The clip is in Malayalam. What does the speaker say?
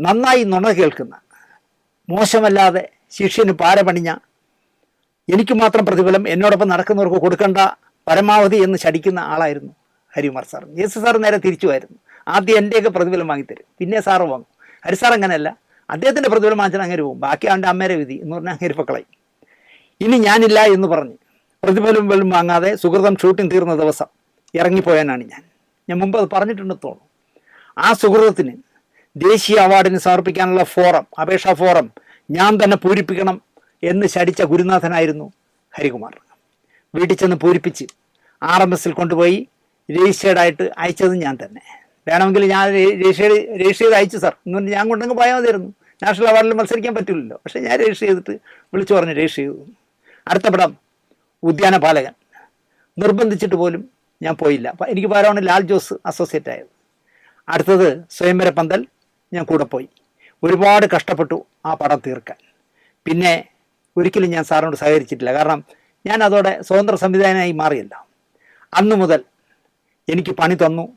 നന്നായി നുണ കേൾക്കുന്ന മോശമല്ലാതെ ശിഷ്യന് പാരപണിഞ്ഞ എനിക്ക് മാത്രം പ്രതിഫലം എന്നോടൊപ്പം നടക്കുന്നവർക്ക് കൊടുക്കേണ്ട പരമാവധി എന്ന് ശടിക്കുന്ന ആളായിരുന്നു ഹരികുമാർ സാർ. ജേസു സാർ നേരെ തിരിച്ചുമായിരുന്നു ആദ്യം എന്റെയൊക്കെ പ്രതിഫലം വാങ്ങിത്തരും. പിന്നെ സാറ് വാങ്ങും. ഹരി സാർ അങ്ങനെയല്ല. അദ്ദേഹത്തിന്റെ പ്രതിഫലം വാങ്ങിച്ചാൽ അങ്ങനെ പോകും. ബാക്കി അവന്റെ അമ്മേരെ വിധി എന്ന് പറഞ്ഞാൽ അങ്ങനെ പൊക്കളയും. ഇനി ഞാനില്ല എന്ന് പറഞ്ഞ് പ്രതിഫലം പോലും വാങ്ങാതെ സുഹൃതം ഷൂട്ടിംഗ് തീർന്ന ദിവസം ഇറങ്ങിപ്പോയാനാണ് ഞാൻ. ഞാൻ മുമ്പ് അത് പറഞ്ഞിട്ടുണ്ടെന്ന് തോന്നുന്നു. ആ സുഹൃതത്തിന് ദേശീയ അവാർഡിന് സമർപ്പിക്കാനുള്ള ഫോറം അപേക്ഷാ ഫോറം ഞാൻ തന്നെ പൂരിപ്പിക്കണം എന്ന് ശടിച്ച ഗുരുനാഥനായിരുന്നു ഹരികുമാർ. വീട്ടിൽ ചെന്ന് പൂരിപ്പിച്ച് ആർ എം എസിൽ കൊണ്ടുപോയി രജിസ്റ്റേർഡായിട്ട് അയച്ചത് ഞാൻ തന്നെ. വേണമെങ്കിൽ ഞാൻ രജിസ്റ്റേർഡ് രജിസ്റ്റർ ചെയ്ത് അയച്ചു സാർ. ഇന്ന് ഞാൻ കൊണ്ടങ്ങ് പോയാൽ മതിയായിരുന്നു. നാഷണൽ അവാർഡിൽ മത്സരിക്കാൻ പറ്റില്ലല്ലോ. പക്ഷേ ഞാൻ രജിസ്റ്റർ ചെയ്തിട്ട് വിളിച്ചു പറഞ്ഞ് രജിസ്റ്റർ ചെയ്തു. അടുത്ത പടം ഉദ്യാനപാലകൻ നിർബന്ധിച്ചിട്ട് പോലും ഞാൻ പോയില്ല. എനിക്ക് പകരമാണ് ലാൽ ജോസ് അസോസിയേറ്റ് ആയത്. അടുത്തത് സ്വയംവര പന്തൽ ഞാൻ കൂടെ പോയി. ഒരുപാട് കഷ്ടപ്പെട്ടു ആ പടം തീർക്കാൻ. പിന്നെ ഒരിക്കലും ഞാൻ സാറിനോട് സഹകരിച്ചിട്ടില്ല. കാരണം ഞാൻ അതോടെ സ്വതന്ത്ര സംവിധാനമായി മാറിയല്ല. അന്നു മുതൽ എനിക്ക് പണി തന്നു.